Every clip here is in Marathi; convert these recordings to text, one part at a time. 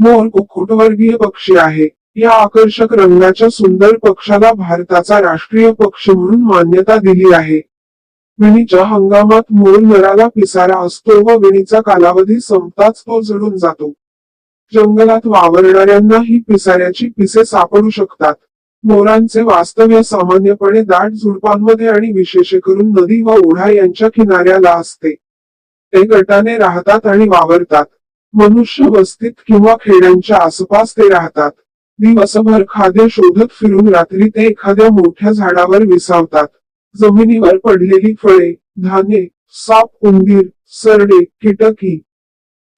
मोर कुक्कुटवर्गीय पक्षी आहे. या आकर्षक रंगाच्या सुंदर पक्षाला भारताचा राष्ट्रीय पक्ष म्हणून मान्यता दिली आहे. विणीच्या हंगामात मोर नराला पिसारा असतो व विणीचा कालावधी संपताच तो जळून जातो. जंगलात वावरणाऱ्यांना ही पिसाऱ्याची पिसे सापडू शकतात. मोरांचे वास्तव्य सामान्यपणे दाट झुडपांमध्ये आणि विशेष करून नदी व ओढा यांच्या किनाऱ्याला असते. ते गटाने राहतात आणि वावरतात. मनुष्य वस्तीत किंवा खेड्यांच्या आसपास ते राहतात. दिवसभर खाद्य शोधत फिरून रात्री ते एखाद्या मोठ्या झाडावर विसावतात. जमिनीवर पडलेली फळे धान्य साप उंदीर सरडे कीटकी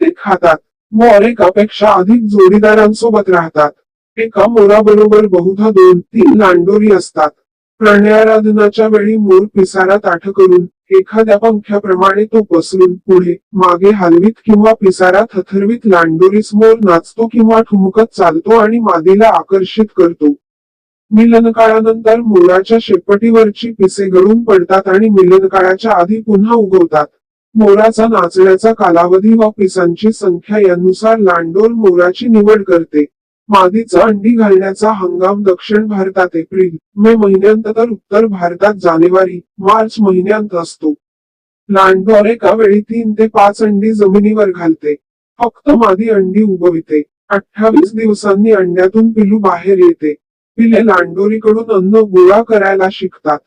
ते खातात. मोर एकापेक्षा अधिक जोडीदारांसोबत राहतात. एका मोराबरोबर बहुधा दोन तीन लांडोरी असतात. प्राण्याराधनाच्या वेळी मोर पिसारा ताठ करून एखाद्या पंख्याप्रमाणे तो पसरून पुढे मागे हलवीत किंवा पिसारा थथरवीत लांडोरीस मोर नाचतो किंवा ठुमकत चालतो आणि मादीला आकर्षित करतो. मिलन काळानंतर मोराच्या शेपटीवरची पिसे गळून पडतात आणि मिलन काळाच्या आधी पुन्हा उगवतात. मोराचा नाचण्याचा कालावधी व पिसांची संख्या यानुसार लांडोर मोराची निवड करते. मादीचा अंडी घालण्याचा हंगाम दक्षिण भारतात एप्रिल मे महिन्यांत तर उत्तर भारतात जानेवारी मार्च महिन्यांत असतो. लांडोर एका वेळी तीन ते पाच अंडी जमिनीवर घालते. फक्त मादी अंडी उगविते. अठ्ठावीस दिवसांनी अंड्यातून पिलू बाहेर येते. पिले लांडोरीकडून अन्न गोळा करायला शिकतात.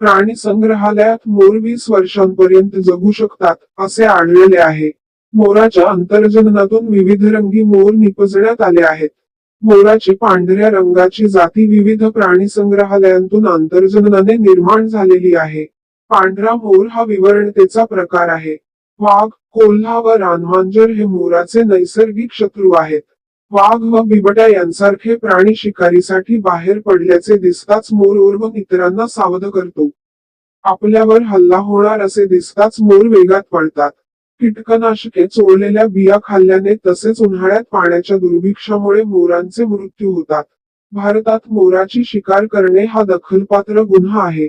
प्राणी संग्रहालयात मोर वीस वर्षांपर्यंत जगू शकतात असे आढळले आहे. मोराच्या अंतर्जननातून विविध रंगी मोर निपजण्यात आले आहेत. मोराची पांढऱ्या रंगाची जाती विविध प्राणी संग्रहालयांतून आंतरजननाने निर्माण झालेली आहे. पांढरा मोर हा विवरणतेचा प्रकार आहे. वाघ कोल्हा व रानमांजर हे मोराचे नैसर्गिक शत्रू आहेत. वाघ व बिबट्या यांसारखे प्राणी शिकारीसाठी बाहेर पडल्याचे दिसताच मोर ओरवून इतरांना सावध करतो. आपल्यावर हल्ला होणार असे दिसताच मोर वेगात पळतात. कीटकनाशके चोळलेल्या बिया खाल्ल्याने तसेच उन्हाळ्यात पाण्याच्या दुर्भिक्षामुळे मोरांचे मृत्यू होतात. भारतात मोराची शिकार करणे हा दखलपात्र गुन्हा आहे.